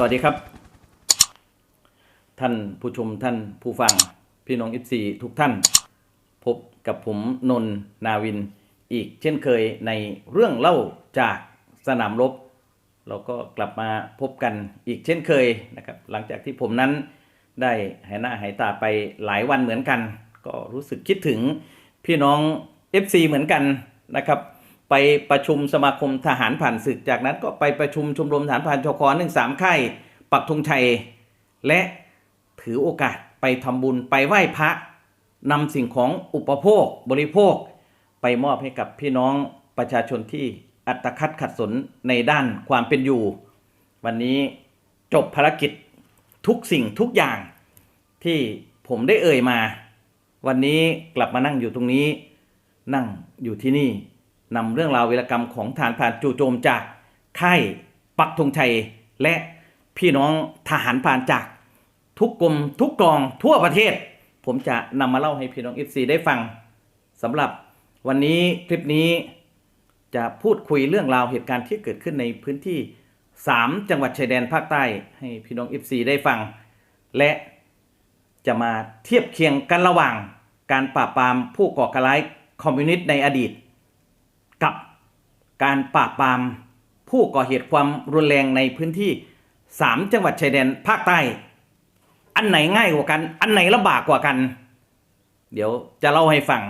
สวัสดีครับ ท่านผู้ชมท่านผู้ฟัง พี่น้อง FC ทุกท่าน พบกับผมนนทนาวินอีกเช่นเคยในเรื่องเล่าจากสนามรบเราก็กลับมาพบกันอีกเช่นเคยนะครับ หลังจากที่ผมนั้นได้หายหน้าหายตาไปหลายวันเหมือนกัน ก็รู้สึกคิดถึงพี่น้อง FC เหมือนกันนะครับ ไปประชุมสมาคมทหารผ่านศึก จากนั้นก็ไปประชุมชมรมทหารผ่านชคหนึ่งสามค่ายปักธงชัย และถือโอกาสไปทำบุญไปไหว้พระนำสิ่งของอุปโภคบริโภค ไปมอบให้กับพี่น้องประชาชนที่อัตคัดขัดสนในด้านความเป็นอยู่ วันนี้จบภารกิจทุกสิ่งทุกอย่างที่ผมได้เอ่ยมา วันนี้กลับมานั่งอยู่ตรงนี้ นั่งอยู่ที่นี่ นำเรื่องราววีรกรรมของฐานผ่านจู่โจมจากค่ายปักธงชัย และพี่น้องทหารผ่านจากทุกกรมทุกกองทั่วประเทศ ผมจะนำมาเล่าให้พี่น้อง FC ได้ฟังสำหรับวันนี้คลิปนี้จะพูดคุยเรื่องราวเหตุการณ์ที่เกิดขึ้นในพื้นที่ 3 จังหวัดชายแดนภาคใต้ให้พี่น้อง FC ได้ฟัง และจะมาเทียบเคียงกันระหว่างการปราบปรามผู้ก่อการร้ายคอมมิวนิสต์ในอดีต การปราบปรามผู้ก่อเหตุความรุนแรงในพื้นที่ 3 จังหวัดชายแดนภาคใต้ อันไหนง่ายกว่ากัน อันไหนลำบากกว่ากัน เดี๋ยวจะเล่าให้ฟัง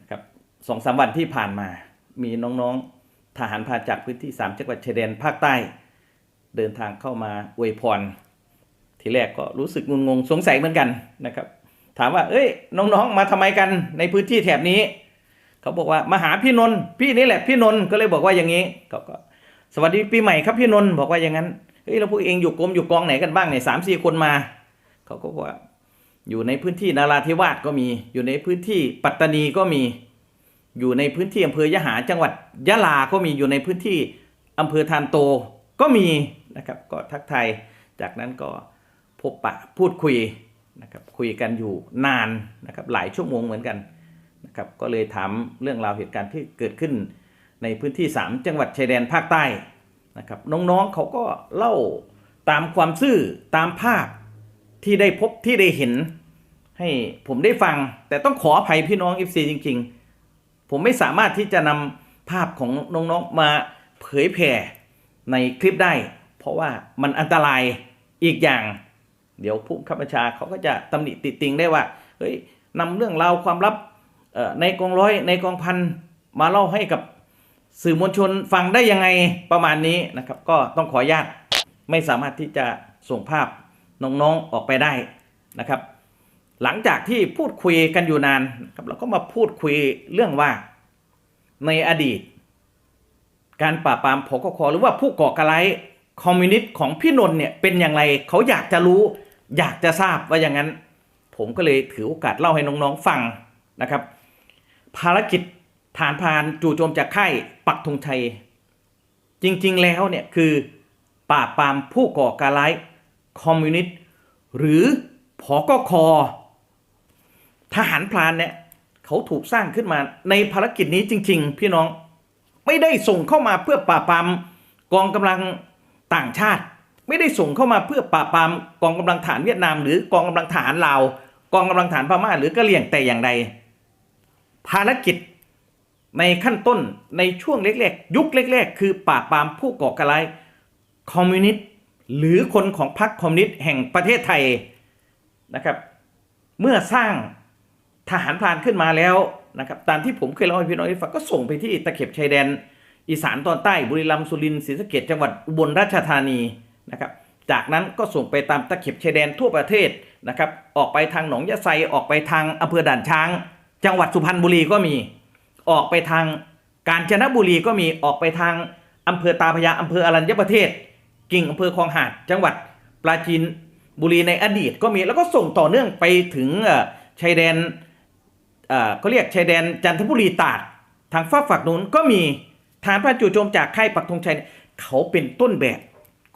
นะครับสองสามวันที่ผ่านมา มีน้องๆทหารพานจากพื้นที่ 3 จังหวัดชายแดนภาคใต้ เดินทางเข้ามาอวยพร ทีแรกก็รู้สึกงงๆสงสัยเหมือนกันนะครับ ถามว่า เอ้ย น้องๆ มาทำไมกันในพื้นที่แถบนี้ เขาบอกว่ามาหาพี่นนท์พี่นี่แหละพี่นนท์ก็เลยบอกว่าอย่างนี้เขาก็สวัสดีปีใหม่ครับพี่นนท์บอกว่าอย่างนั้นเฮ้ยแล้วพวกเองอยู่กรมอยู่กองไหนกันบ้างเนี่ยสามสี่คนมา เขาก็บอกว่า อยู่ในพื้นที่นาราธิวาสก็มี อยู่ในพื้นที่ปัตตานีก็มี อยู่ในพื้นที่อำเภอยะหาจังหวัดยะลาก็มีอยู่ในพื้นที่อำเภอทานโตก็มีนะครับก็ทักทายจากนั้นก็พบปะพูดคุยนะครับคุยกันอยู่นานนะครับหลายชั่วโมงเหมือนกัน นะครับก็เลยถามเรื่องราวเหตุการณ์ที่เกิดขึ้นในพื้นที่ 3 จังหวัดชายแดนภาคใต้นะครับน้องๆเขาก็เล่าตามความซื่อตามภาพที่ได้พบที่ได้เห็น ให้ผมได้ฟัง แต่ต้องขออภัยพี่น้อง FC จริง ๆ ผมไม่สามารถที่จะนำภาพของน้องๆมาเผยแผ่ในคลิปได้ เพราะว่ามันอันตรายอีกอย่าง เดี๋ยวผู้ขับบัญชาเขาก็จะตำหนิติติงได้ว่าเฮ้ยนำเรื่องราวความลับ ในกองร้อยในกองพันมาเล่าให้กับสื่อมวลชนฟังได้ยังไงประมาณนี้นะครับ ก็ต้องขออนุญาตไม่สามารถที่จะส่งภาพน้องๆออกไปได้นะครับ หลังจากที่พูดคุยกันอยู่นานนะครับเราก็มาพูดคุยเรื่องว่าในอดีต การปราบปรามพกคหรือว่าผู้ก่อการร้ายคอมมิวนิสต์ของพี่นนท์เนี่ยเป็นอย่างไรเขาอยากจะรู้ อยากจะทราบว่าอย่างนั้น ผมก็เลยถือโอกาสเล่าให้น้องๆฟังนะครับ ภารกิจฐานพานจู่โจมจากค่ายปักธงชัย จริงๆแล้วเนี่ยคือปราบปรามผู้ก่อการร้ายคอมมิวนิสต์หรือพกคอทหารพรานเนี่ยเขาถูกสร้างขึ้นมาในภารกิจนี้จริง ๆ พี่น้องไม่ได้ส่งเข้ามาเพื่อปราบปรามกองกำลังต่างชาติ ไม่ได้ส่งเข้ามาเพื่อปราบปรามกองกำลังฐานเวียดนาม หรือกองกำลังฐานลาวกองกำลังฐานพม่าหรือกะเหรี่ยงแต่อย่างใด ภารกิจในขั้นต้นในช่วงเล็กๆ ยุคแรก ๆ คือปราบปรามผู้ก่อการร้ายคอมมิวนิสต์หรือคนของพรรคคอมมิวนิสต์แห่งประเทศไทยนะครับ เมื่อสร้างทหารพรานขึ้นมาแล้วนะครับตามที่ผมเคยเล่าให้พี่น้องได้ฟังก็ส่งไปที่ตะเข็บชายแดน อีสานตอนใต้บุรีรัมย์สุรินทร์ศรีสะเกษจังหวัดอุบลราชธานีนะครับ จากนั้นก็ส่งไปตามตะเข็บชายแดนทั่วประเทศนะครับ ออกไปทางหนองยะไซออกไปทางอำเภอด่านช้าง จังหวัดสุพรรณบุรีก็มี ออกไปทางกาญจนบุรีก็มีออกไปทางอำเภอตาพยาอำเภออรัญญประเทศ กิ่งอำเภอคลองหาด จังหวัดปราจีนบุรีในอดีตก็มีแล้วก็ส่งต่อเนื่องไปถึงชายแดนเอ่อเขาเรียกชายแดนจันทบุรีตาดทางฝั่งฝั่งนู้นก็มีฐานพระจู่โจมจากค่ายปักธงชัยเนี่ยเขาเป็นต้นแบบ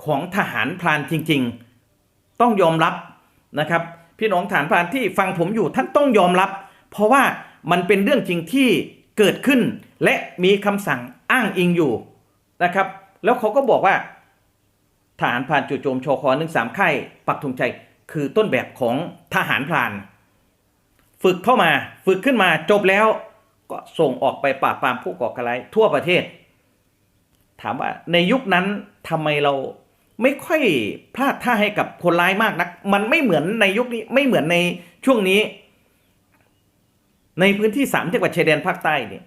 ของทหารพรานจริง ๆ ต้องยอมรับนะครับ พี่น้องฐานพรานที่ฟังผมอยู่ท่านต้องยอมรับ เพราะว่ามันเป็นเรื่องจริงที่เกิดขึ้น และมีคำสั่งอ้างอิงอยู่นะครับ แล้วเขาก็บอกว่าทหารพรานจู่โจมชคหนึ่งสามค่ายปักธงชัยคือต้นแบบของทหารพราน ฝึกเข้ามาฝึกขึ้นมาจบแล้วก็ส่งออกไปปราบปรามผู้ก่อการร้ายทั่วประเทศ ถามว่าในยุคนั้นทำไมเราไม่ค่อยพลาดท่าให้กับคนร้ายมากนัก มันไม่เหมือนในยุคนี้ไม่เหมือนในช่วงนี้ ในพื้นที่สามจังหวัดชายแดนภาคใต้เนี่ย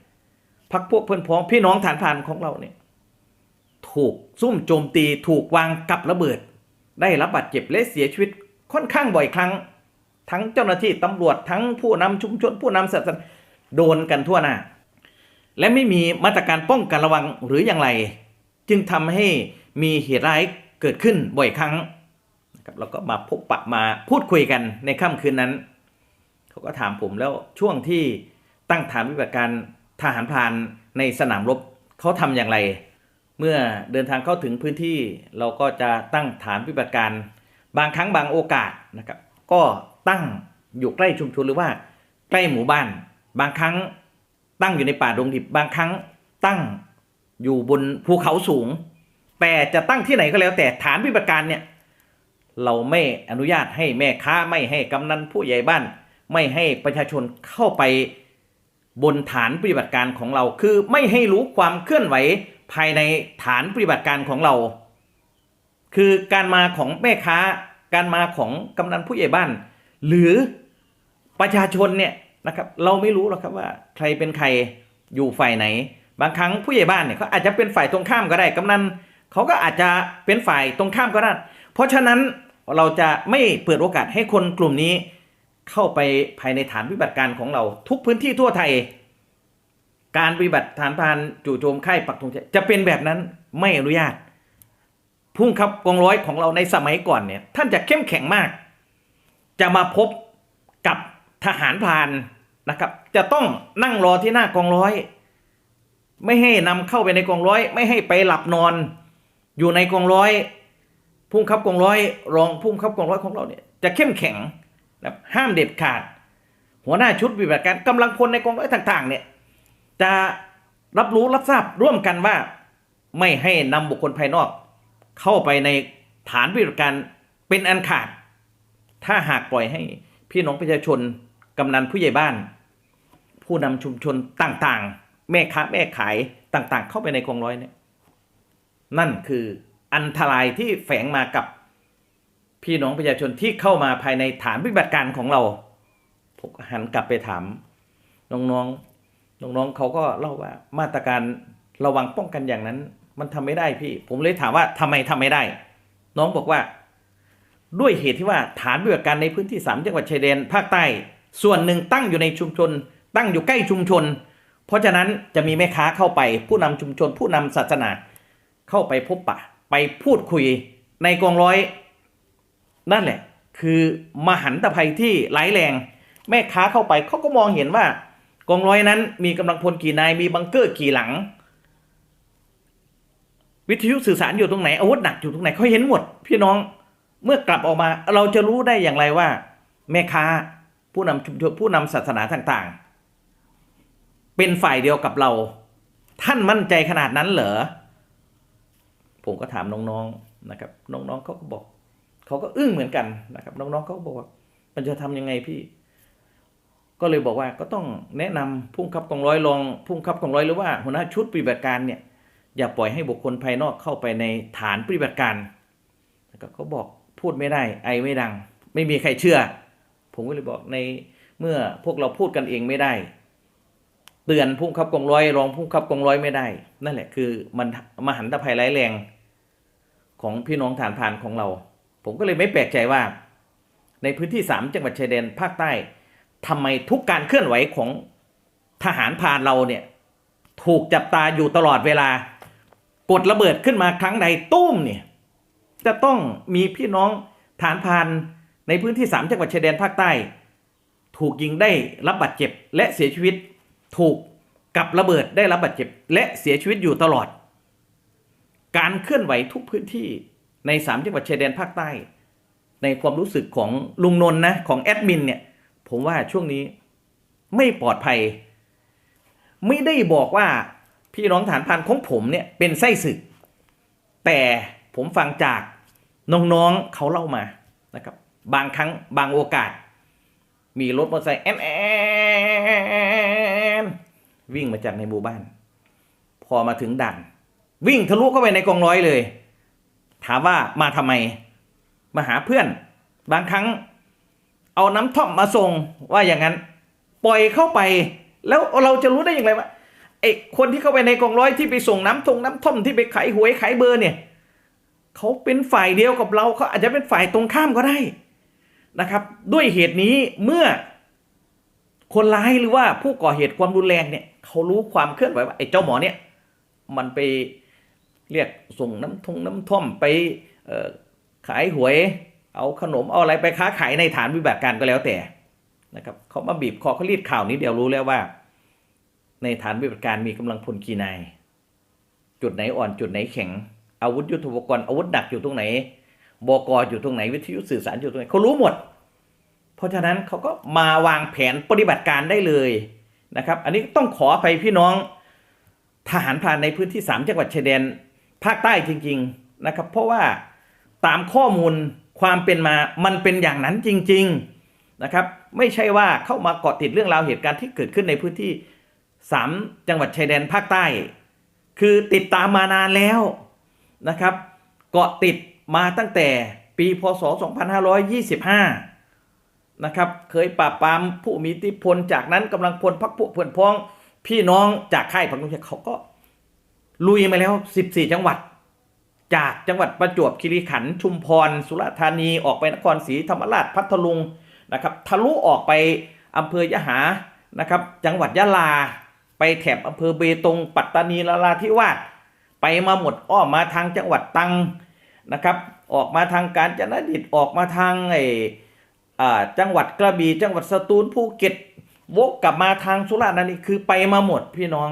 พักพวกเพื่อนพ้องพี่น้องฐานพานของเราเนี่ยถูกซุ่มโจมตีถูกวางกับระเบิด ได้รับบาดเจ็บและเสียชีวิตค่อนข้างบ่อยครั้ง ทั้งเจ้าหน้าที่ตำรวจทั้งผู้นำชุมชนผู้นำศาสนาโดนกันทั่วหน้า และไม่มีมาตรการป้องกันระวังหรืออย่างไร จึงทำให้มีเหตุร้ายเกิดขึ้นบ่อยครั้งนะครับเราก็มาพบปะมาพูดคุยกันในค่ำคืนนั้น เขาก็ถามผมแล้วช่วงที่ตั้งฐานวิบัติการทหารพรานในสนามรบเขาทำอย่างไร เมื่อเดินทางเข้าถึงพื้นที่เราก็จะตั้งฐานปฏิบัติการ บางครั้งบางโอกาสนะครับ ก็ตั้งอยู่ใกล้ชุมชนหรือว่าใกล้หมู่บ้าน บางครั้งตั้งอยู่ในป่าดงดิบบางครั้งตั้งอยู่บนภูเขาสูง แต่จะตั้งที่ไหนก็แล้วแต่ฐานปฏิบัติการเนี่ยเราไม่อนุญาตให้แม่ค้าไม่ให้กำนันผู้ใหญ่บ้าน ไม่ให้ประชาชนเข้าไปบนฐานปฏิบัติการของเรา คือไม่ให้รู้ความเคลื่อนไหวภายในฐานปฏิบัติการของเรา คือการมาของแม่ค้า การมาของกำนันผู้ใหญ่บ้าน หรือประชาชนเนี่ยนะครับเราไม่รู้หรอกครับว่าใครเป็นใครอยู่ฝ่ายไหน บางครั้งผู้ใหญ่บ้านเนี่ยเขาอาจจะเป็นฝ่ายตรงข้ามก็ได้กำนันเขาก็อาจจะเป็นฝ่ายตรงข้ามก็ได้ เพราะฉะนั้นเราจะไม่เปิดโอกาสให้คนกลุ่มนี้ เข้าไปภายในฐานปฏิบัติการของเราทุกพื้นที่ทั่วไทย การปฏิบัติฐานพานจู่โจมค่ายปักธงชัยจะเป็นแบบนั้นไม่อนุญาตพุ่งครับกองร้อยของเราในสมัยก่อนเนี่ย ท่านจะเข้มแข็งมาก จะมาพบกับทหารพานนะครับ จะต้องนั่งรอที่หน้ากองร้อย ไม่ให้นำเข้าไปในกองร้อย ไม่ให้ไปหลับนอน อยู่ในกองร้อย พุ่งครับกองร้อย รองพุ่งครับกองร้อยของเราเนี่ยจะเข้มแข็ง นะห้ามเด็ดขาด หัวหน้าชุดปฏิบัติการกำลังพลในกองร้อยต่างๆ เนี่ย จะรับรู้รับทราบร่วมกันว่า ไม่ให้นำบุคคลภายนอก เข้าไปในฐานปฏิบัติการเป็นอันขาด ถ้าหากปล่อยให้พี่น้องประชาชนกำนันผู้ใหญ่บ้าน ผู้นำชุมชนต่างๆ แม่ค้าแม่ขายต่างๆ เข้าไปในกองร้อยเนี่ยนั่นคืออันตรายที่แฝงมากับ พี่น้องประชาชนที่เข้ามาภายในฐานปฏิบัติการของเราผมหันกลับไปถาม น้องๆน้องๆเขาก็เล่าว่ามาตรการระวังป้องกันอย่างนั้น มันทำไม่ได้พี่ ผมเลยถามว่าทำไมทำไม่ได้ น้องบอกว่า ด้วยเหตุที่ว่าฐานปฏิบัติการในพื้นที่สามจังหวัดชายแดนภาคใต้ ส่วนหนึ่งตั้งอยู่ในชุมชน ตั้งอยู่ใกล้ชุมชน เพราะฉะนั้นจะมีแม่ค้าเข้าไป ผู้นำชุมชน ผู้นำศาสนา เข้าไปพบปะ ไปพูดคุยในกองร้อย นั่นแหละ คือมหันตภัยที่ร้ายแรง แม่ค้าเข้าไปเขาก็มองเห็นว่ากองร้อยนั้นมีกำลังพลกี่นายมีบังเกอร์กี่หลัง วิทยุสื่อสารอยู่ตรงไหนอาวุธหนักอยู่ตรงไหนเขาเห็นหมด พี่น้องเมื่อกลับออกมาเราจะรู้ได้อย่างไรว่า แม่ค้าผู้นำชุมชนผู้นำศาสนาต่างๆ เป็นฝ่ายเดียวกับเรา ท่านมั่นใจขนาดนั้นเหรอผมก็ถามน้องๆนะครับ น้องๆเขาก็บอก เขาก็อึ้งเหมือนกันนะครับน้องๆเขาบอกว่ามันจะทำยังไงพี่ ก็เลยบอกว่าก็ต้องแนะนำพุ่งขับกองร้อยรองพุ่งขับกองร้อยหรือว่าหัวหน้าชุดปฏิบัติการเนี่ยอย่าปล่อยให้บุคคลภายนอกเข้าไปในฐานปฏิบัติการแล้วก็เขาบอกพูดไม่ได้ ไอไม่ดัง ไม่มีใครเชื่อ ผมก็เลยบอกในเมื่อพวกเราพูดกันเองไม่ได้เตือนพุ่งขับกองร้อยรองพุ่งขับกองร้อยไม่ได้ นั่นแหละคือมันมหันตภัยร้ายแรงของพี่น้องฐานพรานของเรา ผมก็เลยไม่แปลกใจว่า ในพื้นที่สามจังหวัดชายแดนภาคใต้ทำไมทุกการเคลื่อนไหวของทหารพานเราเนี่ยถูกจับตาอยู่ตลอดเวลากดระเบิดขึ้นมาครั้งใดตุ้มเนี่ยจะต้องมีพี่น้องฐานพานในพื้นที่สามจังหวัดชายแดนภาคใต้ ถูกยิงได้รับบาดเจ็บและเสียชีวิตถูกกับระเบิดได้รับบาดเจ็บ และเสียชีวิตอยู่ตลอด การเคลื่อนไหวทุกพื้นที่ ในสามจังหวัดชายแดนภาคใต้ ในความรู้สึกของลุงนนท์นะของแอดมินเนี่ย ผมว่าช่วงนี้ไม่ปลอดภัย ไม่ได้บอกว่าพี่น้องฐานพันของผมเนี่ยเป็นไส้ศึก แต่ผมฟังจากน้องๆเขาเล่ามานะครับ บางครั้งบางโอกาส มีรถมอเตอร์ไซค์แอนแอนวิ่งมาจากในหมู่บ้าน พอมาถึงด่าน วิ่งทะลุเข้าไปในกองร้อยเลย ถามว่ามาทำไม มาหาเพื่อน บางครั้ง เอาน้ำท่อมมาส่งว่าอย่างนั้น ปล่อยเข้าไป แล้วเราจะรู้ได้อย่างไรว่าไอ้คนที่เข้าไปในกองร้อยที่ไปส่งน้ำทงน้ำท่อมที่ไปขายหวยขายเบอร์เนี่ยเขาเป็นฝ่ายเดียวกับเราเขาอาจจะเป็นฝ่ายตรงข้ามก็ได้นะครับ ด้วยเหตุนี้เมื่อคนร้ายหรือว่าผู้ก่อเหตุความรุนแรงเนี่ยเขารู้ความเคลื่อนไหวว่าไอ้เจ้าหมอเนี่ยมันไป เรียกส่งน้ำทงน้ำท่อมไปขายหวย เอาขนมเอาอะไรไปค้าขายในฐานวิบัติการก็แล้วแต่นะครับเขามาบีบคอเขารีดข่าวนี้เดียวรู้แล้วว่า ในฐานวิบัติการมีกำลังพลกี่นายจุดไหนอ่อนจุดไหนแข็ง อาวุธยุทโธปกรณ์อาวุธหนักอยู่ตรงไหนบกอยู่ตรงไหนวิทยุสื่อสารอยู่ตรงไหนเขารู้หมด เพราะฉะนั้นเขาก็มาวางแผนปฏิบัติการได้เลยนะครับ อันนี้ต้องขออภัยพี่น้องทหารพรานในพื้นที่ 3 จังหวัดชายแดน ภาคใต้จริง ๆนะครับ เพราะว่าตามข้อมูลความเป็นมามันเป็นอย่างนั้นจริง ๆนะครับ ไม่ใช่ว่าเข้ามาเกาะติดเรื่องราวเหตุการณ์ที่เกิดขึ้นในพื้นที่ 3 จังหวัดชายแดนภาคใต้ คือติดตามมานานแล้วนะครับ เกาะติดมาตั้งแต่ปีพศ 2525 นะครับ เคยปราบปรามผู้มีอิทธิพลจากนั้นกำลังพลพักพวกเพื่อนพ้อง พี่น้องจากค่ายผักนุชเขาก็ ลุยมาแล้ว 14 จังหวัด จากจังหวัดประจวบคีรีขันธ์ชุมพร สุราษฎร์ธานีออกไปนครศรีธรรมราชพัทลุงนะครับทะลุออกไปอำเภอยะหานะครับ จังหวัดยะลา ไปแถบอำเภอเบตง ปัตตานีนราธิวาสไปมาหมดอ้อมมาทางจังหวัดตังนะครับ ออกมาทางกาญจนดิตออกมาทางไออ่าจังหวัดกระบี่จังหวัดสตูลภูเก็ตวกกลับมาทางสุราษฎร์ธานีคือไปมาหมดพี่น้อง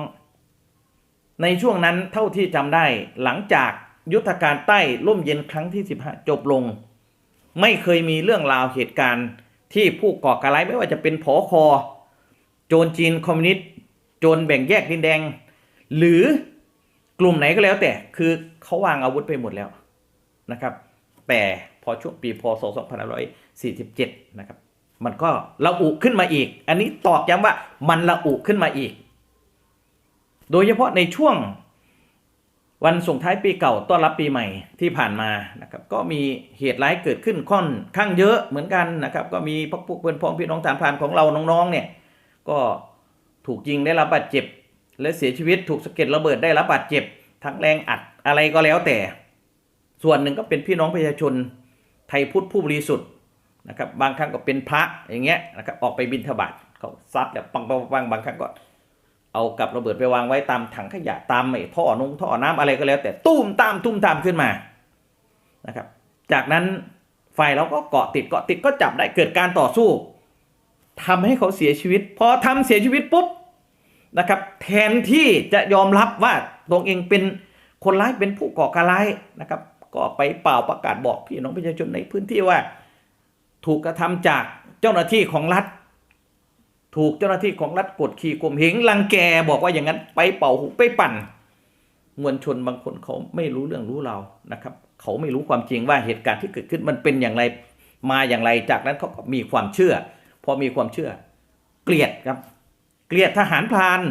ในช่วงนั้นเท่าที่จำได้หลังจากยุทธการใต้ร่มเย็นครั้งที่15จบลง ไม่เคยมีเรื่องราวเหตุการณ์ที่ผู้ก่อการร้ายไม่ว่าจะเป็นผอคอ โจรจีนคอมมิวนิสต์โจรแบ่งแยกดินแดง หรือกลุ่มไหนก็แล้วแต่คือเขาวางอาวุธไปหมดแล้วนะครับ แต่พอช่วงปีพศ2547 นะครับ มันก็ระอุขึ้นมาอีก อันนี้ตอกย้ำว่ามันระอุขึ้นมาอีก โดยเฉพาะในช่วงวันส่งท้ายปีเก่าต้อนรับปีใหม่ที่ผ่านมานะครับก็มีเหตุร้ายเกิดขึ้นค่อนข้างเยอะเหมือนกันนะครับก็มีพวกพวกเพื่อนพ้องพี่น้องทหารพานของเราน้องๆเนี่ยก็ถูกยิงได้รับบาดเจ็บ และเสียชีวิตถูกสะเก็ดระเบิดได้รับบาดเจ็บ ทั้งแรงอัดอะไรก็แล้วแต่ ส่วนหนึ่งก็เป็นพี่น้องประชาชนไทยพุทธผู้บริสุทธิ์นะครับบางครั้งก็เป็นพระอย่างเงี้ยนะครับออกไปบิณฑบาตเขาซัดแบบปังปังปังบางครั้งก็ เอากับระเบิดไปวางไว้ตามถังขยะตามไอ้ท่อนงท่อน้ำอะไรก็แล้ว แต่ตุ้มตามตุ้มตามขึ้นมานะครับ จากนั้นฝ่ายเราก็เกาะติดเกาะติดก็จับได้เกิดการต่อสู้ทำให้เขาเสียชีวิต พอทำเสียชีวิตปุ๊บนะครับ แทนที่จะยอมรับว่าตนเองเป็นคนร้ายเป็นผู้ก่อการร้ายนะครับ ก็ไปเป่าประกาศบอกพี่น้องประชาชนในพื้นที่ว่า ถูกกระทำจากเจ้าหน้าที่ของรัฐ ถูกเจ้าหน้าที่ของรัฐกดขี่ข่มเหงรังแกบอกว่าอย่างนั้นไปเป่าหูไปปั่น มวลชนบางคนเขาไม่รู้เรื่องรู้เรานะครับ เขาไม่รู้ความจริงว่าเหตุการณ์ที่เกิดขึ้นมันเป็นอย่างไรมาอย่างไรจากนั้นเขาก็มีความเชื่อ พอมีความเชื่อ เกลียดครับ เกลียดทหารพราน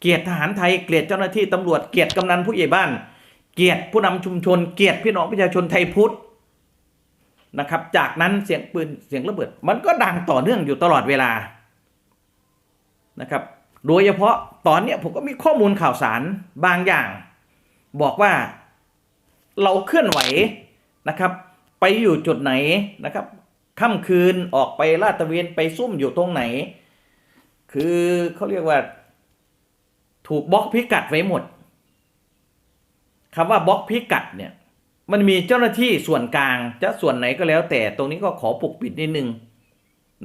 เกลียดทหารไทยเกลียดเจ้าหน้าที่ตำรวจเกลียดกำนันผู้ใหญ่บ้าน เกลียดผู้นำชุมชน เกลียดพี่น้องประชาชนไทยพุทธนะครับ จากนั้นเสียงปืนเสียงระเบิด มันก็ดังต่อเนื่องอยู่ตลอดเวลา นะครับ โดยเฉพาะตอนเนี้ยผมก็มีข้อมูลข่าวสารบางอย่าง บอกว่าเราเคลื่อนไหวนะครับ ไปอยู่จุดไหนนะครับค่ำคืนออกไปลาดตระเวนไปซุ่มอยู่ตรงไหน คือเขาเรียกว่า ถูกบล็อกพิกัดไว้หมดคำว่าบล็อกพิกัดเนี่ยมันมีเจ้าหน้าที่ส่วนกลางจะส่วนไหนก็แล้วแต่ตรงนี้ก็ขอปกปิดนิดนึง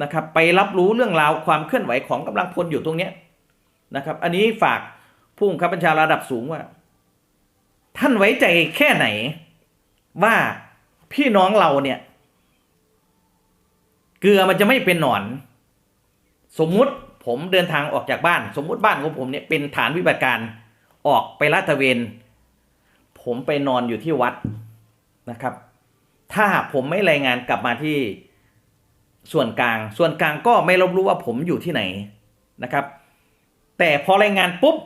นะครับไปรับรู้เรื่องราวความเคลื่อนไหวของกำลังพลอยู่ตรงเนี้ยนะครับ อันนี้ฝากผู้บังคับบัญชาระดับสูงว่า ท่านไว้ใจแค่ไหน ว่าพี่น้องเราเนี่ย เกลือมันจะไม่เป็นหนอน สมมุติผมเดินทางออกจากบ้าน สมมุติบ้านของผมเนี่ยเป็นฐานวิบัติการออกไปลาดตระเวน ผมไปนอนอยู่ที่วัดนะครับ ถ้าผมไม่รายงานกลับมาที่ ส่วนกลาง ส่วนกลางก็ไม่รับรู้ว่าผมอยู่ที่ไหนนะครับ แต่พอรายงานปุ๊บ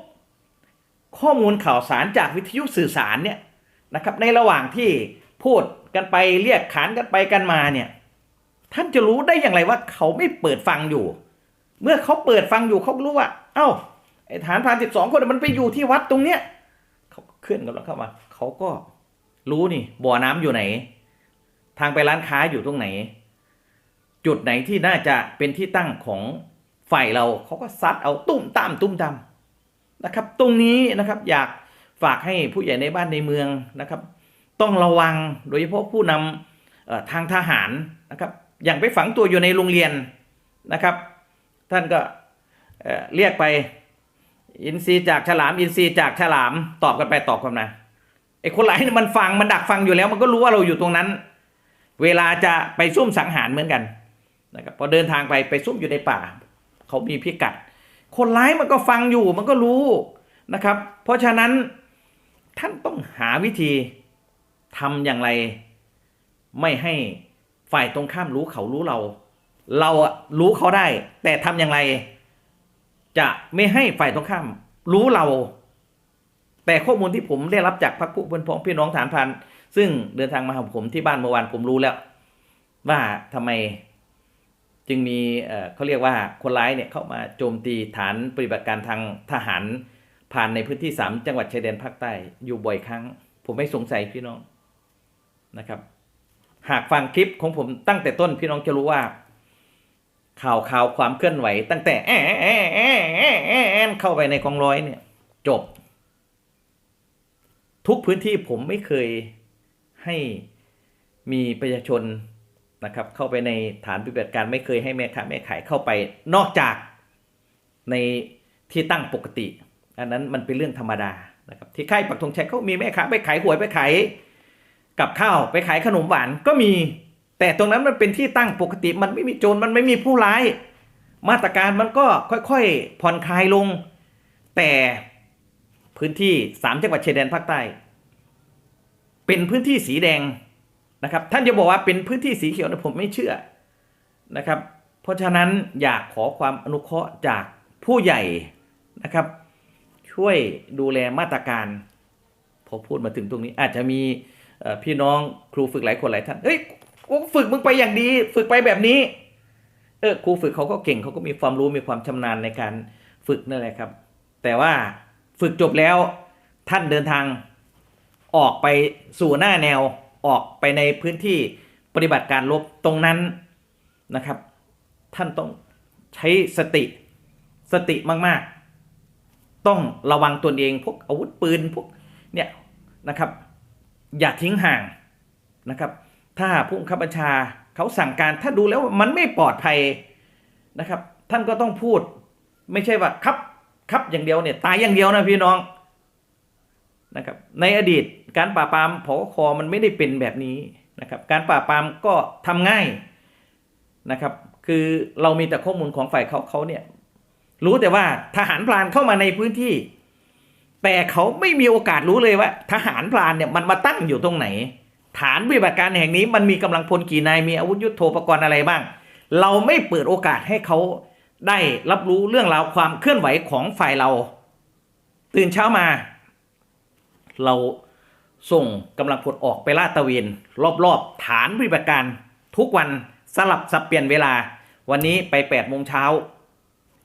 ข้อมูลข่าวสารจากวิทยุสื่อสารเนี่ยนะครับในระหว่างที่พูดกันไปเรียกขานกันไปกันมาเนี่ยท่านจะรู้ได้อย่างไรว่าเขาไม่เปิดฟังอยู่ เมื่อเขาเปิดฟังอยู่เขารู้ว่า เอ้าไอ้ฐานพานสิบสองคนมันไปอยู่ที่วัดตรงเนี้ยเขาเคลื่อนกันแล้วเข้ามาเขาก็รู้นี่บ่อน้ำอยู่ไหน ทางไปร้านค้าอยู่ตรงไหน จุดไหนที่น่าจะเป็นที่ตั้งของฝ่ายเราเขาก็ซัดเอาตุ้มตามตุ้มตามนะครับ ตรงนี้นะครับอยากฝากให้ผู้ใหญ่ในบ้านในเมืองนะครับ ต้องระวังโดยเฉพาะผู้นำทางทหารนะครับ อย่างไปฝังตัวอยู่ในโรงเรียนนะครับ ท่านก็เเรียกไปอินทรีจากฉลาม อินทรีจากฉลามตอบกันไปตอบกันมาไอ้คนร้ายมันฟังมันดักฟังอยู่แล้ว มันก็รู้ว่าเราอยู่ตรงนั้น เวลาจะไปซุ่มสังหารเหมือนกัน นะครับพอเดินทางไปไปซุ่มอยู่ในป่า เขามีพิกัด คนร้ายมันก็ฟังอยู่มันก็รู้นะครับ เพราะฉะนั้นท่านต้องหาวิธีทำอย่างไร ไม่ให้ฝ่ายตรงข้ามรู้เขารู้เรา เราอะรู้เขาได้ แต่ทำอย่างไร จะไม่ให้ฝ่ายตรงข้าม รู้เรา แต่ข้อมูลที่ผมได้รับจากพักผู้เพื่อนพ้องพี่น้องฐานพันซึ่งเดินทางมาหาผมที่บ้านเมื่อวานผมรู้แล้ว ว่าทำไม จึงมีเขาเรียกว่าคนร้ายเนี่ยเข้ามาโจมตีฐานปฏิบัติการทางทหารผ่านในพื้นที่ 3 จังหวัดชายแดนภาคใต้อยู่บ่อยครั้ง ผมไม่สงสัยพี่น้องนะครับ หากฟังคลิปของผมตั้งแต่ต้นพี่น้องจะรู้ว่า ข่าวข่าวความเคลื่อนไหว ตั้งแต่แอะแอะแอะแอะแอะแอะเข้าไปในกองร้อยเนี่ย จบ ทุกพื้นที่ผมไม่เคยให้มีประชาชน นะครับเข้าไปในฐานปฏิบัติการไม่เคยให้แม่ค้าแม่ขายเข้าไปนอกจากในที่ตั้งปกติ อันนั้นมันเป็นเรื่องธรรมดานะครับที่ค่ายปักธงชัยเขามีแม่ค้าไปขายหวยไปขายกับข้าวไปขายขนมหวานก็มี แต่ตรงนั้นมันเป็นที่ตั้งปกติ มันไม่มีโจรมันไม่มีผู้ร้าย มาตรการมันก็ค่อยๆผ่อนคลายลง แต่พื้นที่สามจังหวัดชายแดนภาคใต้ เป็นพื้นที่สีแดง นะครับ ท่านจะบอกว่าเป็นพื้นที่สีเขียวนะผมไม่เชื่อนะครับ เพราะฉะนั้นอยากขอความอนุเคราะห์จากผู้ใหญ่นะครับ ช่วยดูแลมาตรการพอพูดมาถึงตรงนี้อาจจะมีพี่น้องครูฝึกหลายคนหลายท่านเฮ้ยกูฝึกมึงไปอย่างดี ฝึกไปแบบนี้เออครูฝึกเขาก็เก่งเขาก็มีความรู้มีความชำนาญในการฝึกนั่นแหละครับ แต่ว่าฝึกจบแล้วท่านเดินทางออกไปสู่หน้าแนว ออกไปในพื้นที่ปฏิบัติการรบตรงนั้นนะครับ ท่านต้องใช้สติสติมากๆ ต้องระวังตนเองพวกอาวุธปืนพวกเนี่ยนะครับ อย่าทิ้งห่างนะครับ ถ้าผู้บังคับบัญชาเขาสั่งการถ้าดูแล้วมันไม่ปลอดภัยนะครับ ท่านก็ต้องพูดไม่ใช่ว่าครับครับอย่างเดียวเนี่ยตายอย่างเดียวนะพี่น้องนะครับในอดีต การปราบปรามผอคอมันไม่ได้เป็นแบบนี้นะครับ การปราบปรามก็ทำง่ายนะครับ คือเรามีแต่ข้อมูลของฝ่ายเขาเขาเนี่ยรู้แต่ว่าทหารพรานเข้ามาในพื้นที่ แต่เขาไม่มีโอกาสรู้เลยว่า ทหารพรานเนี่ยมันมาตั้งอยู่ตรงไหน ฐานปฏิบัติการแห่งนี้มันมีกำลังพลกี่นายมีอาวุธยุโทโธปกรณ์อะไรบ้าง เราไม่เปิดโอกาสให้เขาได้รับรู้เรื่องราวความเคลื่อนไหวของฝ่ายเรา ตื่นเช้ามา เรา ส่งกำลังพลออกไปลาดตระเวน รอบๆ ฐานปฏิบัติการ ทุกวันสลับสับเปลี่ยนเวลา วันนี้ไป8ปดโมงเช้า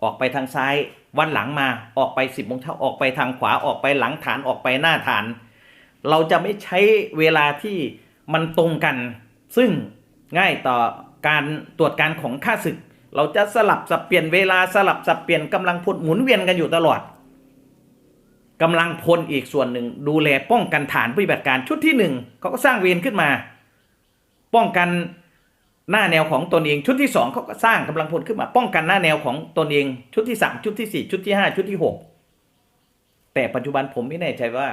ออกไปทางซ้าย วันหลังมาออกไป 10บโมงเช้าออกไปทางขวาออกไปหลังฐานออกไปหน้าฐาน เราจะไม่ใช้เวลาที่มันตรงกัน ซึ่งง่ายต่อการตรวจการของข้าศึก เราจะสลับสับเปลี่ยนเวลาสลับสับเปลี่ยนกำลังพลหมุนเวียนกันอยู่ตลอด กำลังพลอีกส่วนหนึ่ง ดูแลป้องกันฐานปฏิบัติการชุดที่หนึ่งเขาก็สร้างเวรขึ้นมา ป้องกันหน้าแนวของตนเองชุดที่สองเขาก็สร้างกำลังพลขึ้นมา ป้องกันหน้าแนวของตนเอง ชุดที่สามชุดที่สี่ชุดที่ห้าชุดที่หกแต่ปัจจุบันผมไม่แน่ใจว่า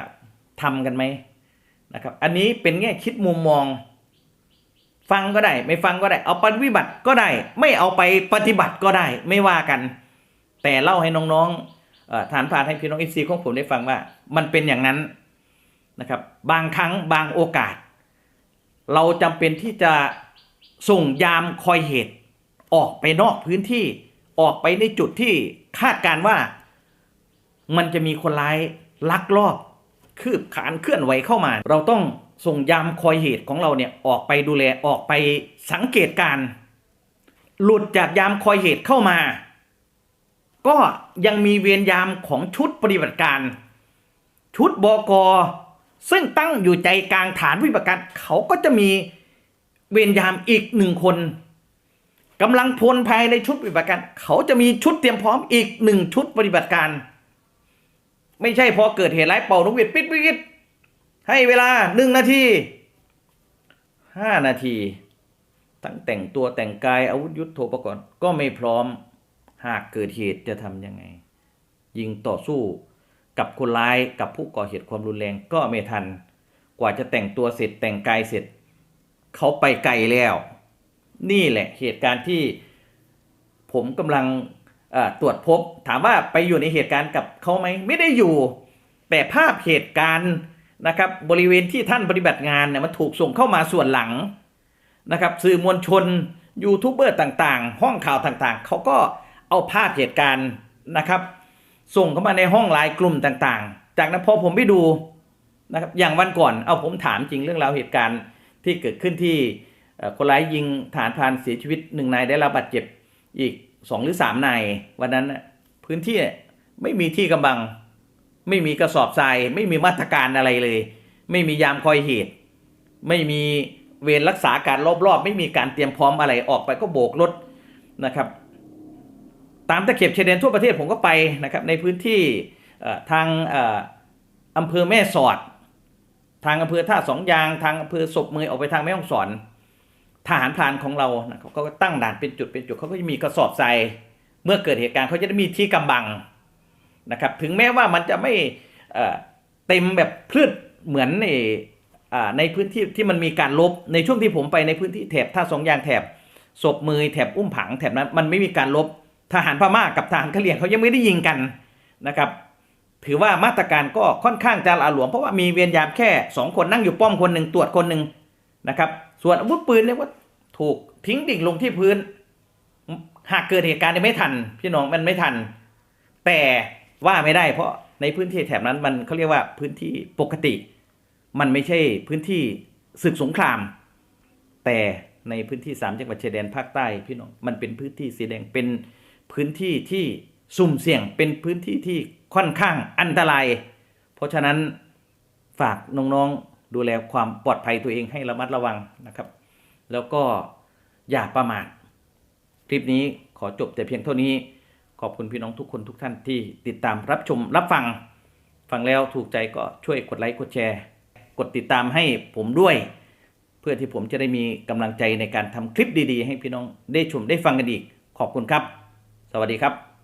ทำกันไหมนะครับ อันนี้เป็นแง่คิดมุมมอง ฟังก็ได้ ไม่ฟังก็ได้ เอาปฏิบัติก็ได้ ไม่เอาไปปฏิบัติก็ได้ ไม่ว่ากัน แต่เล่าให้น้องๆ ฐานผ่านให้พี่น้องเอซีของผมได้ฟังว่า มันเป็นอย่างนั้นนะครับ บางครั้งบางโอกาส เราจำเป็นที่จะส่งยามคอยเหตุ ออกไปนอกพื้นที่ออกไปในจุดที่คาดการว่า มันจะมีคนร้ายลักลอบ คืบขานเคลื่อนไหวเข้ามา เราต้องส่งยามคอยเหตุของเราเนี่ยออกไปดูแลออกไปสังเกตการ หลุดจากยามคอยเหตุเข้ามา ก็ยังมีเวรยามของชุดปฏิบัติการ ชุดบก ซึ่งตั้งอยู่ใจกลางฐานปฏิบัติการ เขาก็จะมีเวรยามอีกหนึ่งคนกำลังพลภายในชุดปฏิบัติการ เขาจะมีชุดเตรียมพร้อมอีกหนึ่งชุดปฏิบัติการ ไม่ใช่พอเกิดเหตุร้ายเป่านกหวีดปิดปิดให้เวลาหนึ่งนาทีห้านาที ทั้งแต่งตัวแต่งกายอาวุธยุทโธปกรณ์ก็ไม่พร้อม หากเกิดเหตุจะทำยังไง ยิงต่อสู้กับคนร้ายกับผู้ก่อเหตุความรุนแรงก็ไม่ทัน กว่าจะแต่งตัวเสร็จแต่งกายเสร็จ เขาไปไกลแล้ว นี่แหละเหตุการณ์ที่ผมกำลังตรวจพบ ถามว่าไปอยู่ในเหตุการณ์กับเขาไหมไม่ได้อยู่ แต่ภาพเหตุการณ์นะครับบริเวณที่ท่านปฏิบัติงานเนี่ยมันถูกส่งเข้ามาส่วนหลังนะครับ สื่อมวลชนยูทูบเบอร์ต่างๆ ห้องข่าวต่างๆ เขาก็ เอาภาพเหตุการณ์นะครับ ส่งเข้ามาในห้องไลน์กลุ่มต่างๆ จากนั้นพอผมไปดูนะครับอย่างวันก่อนเอาผมถามจริงเรื่องราวเหตุการณ์ที่เกิดขึ้นที่คนร้ายยิงฐานพานเสียชีวิตหนึ่งนายได้รับบาดเจ็บอีกสองหรือสามนายวันนั้นพื้นที่ไม่มีที่กำบัง ไม่มีกระสอบทราย ไม่มีมาตรการอะไรเลย ไม่มียามคอยเหตุ ไม่มีเวรรักษาการรอบๆ ไม่มีการเตรียมพร้อมอะไรออกไปก็โบกรถนะครับ ตามตะเข็บชายแดนทั่วประเทศผมก็ไปนะครับในพื้นที่ทางอำเภอแม่สอด ทางอำเภอท่าสองยาง ทางอำเภอศพเมยออกไปทางแม่ฮ่องสอน ทหารพรานของเรานะเขาก็ตั้งด่านเป็นจุดเป็นจุดเขาก็จะมีกระสอบทรายเมื่อเกิดเหตุการณ์เขาจะได้มีที่กำบังนะครับถึงแม้ว่ามันจะไม่เต็มแบบพืชเหมือนในในพื้นที่ที่มันมีการลบในช่วงที่ผมไปในพื้นที่แถบท่าสองยางแถบศพเมยแถบอุ้มผังแถบนั้นมันไม่มีการลบ ทหารพม่ากับทหารกะเหรี่ยงเขายังไม่ได้ยิงกันนะครับ ถือว่ามาตรการก็ค่อนข้างจะหละหลวมเพราะว่ามีเวรยนยามแค่สองคนนั่งอยู่ป้อมคนหนึ่งตรวจคนหนึ่งนะครับ ส่วนอาวุธปืนเนี่ยว่าถูกทิ้งดิ่งลงที่พื้น หากเกิดเหตุการณ์เนี่ยไม่ทัน พี่น้องมันไม่ทัน แต่ว่าไม่ได้เพราะในพื้นที่แถบนั้นมันเขาเรียกว่าพื้นที่ปกติ มันไม่ใช่พื้นที่ศึกสงคราม แต่ในพื้นที่สามจังหวัดชายแดนภาคใต้พี่น้องมันเป็นพื้นที่สีแดงเป็น พื้นที่ที่สุ่มเสี่ยงเป็นพื้นที่ที่ค่อนข้างอันตราย เพราะฉะนั้นฝากน้องๆดูแลความปลอดภัยตัวเองให้ระมัดระวังนะครับ แล้วก็อย่าประมาทคลิปนี้ขอจบแต่เพียงเท่านี้ ขอบคุณพี่น้องทุกคนทุกท่านที่ติดตามรับชมรับฟัง ฟังแล้วถูกใจก็ช่วยกดไลค์กดแชร์ กดติดตามให้ผมด้วย เพื่อที่ผมจะได้มีกำลังใจในการทำคลิปดีๆ ให้พี่น้องได้ชมได้ฟังกันอีก ขอบคุณครับ วัสดีครับ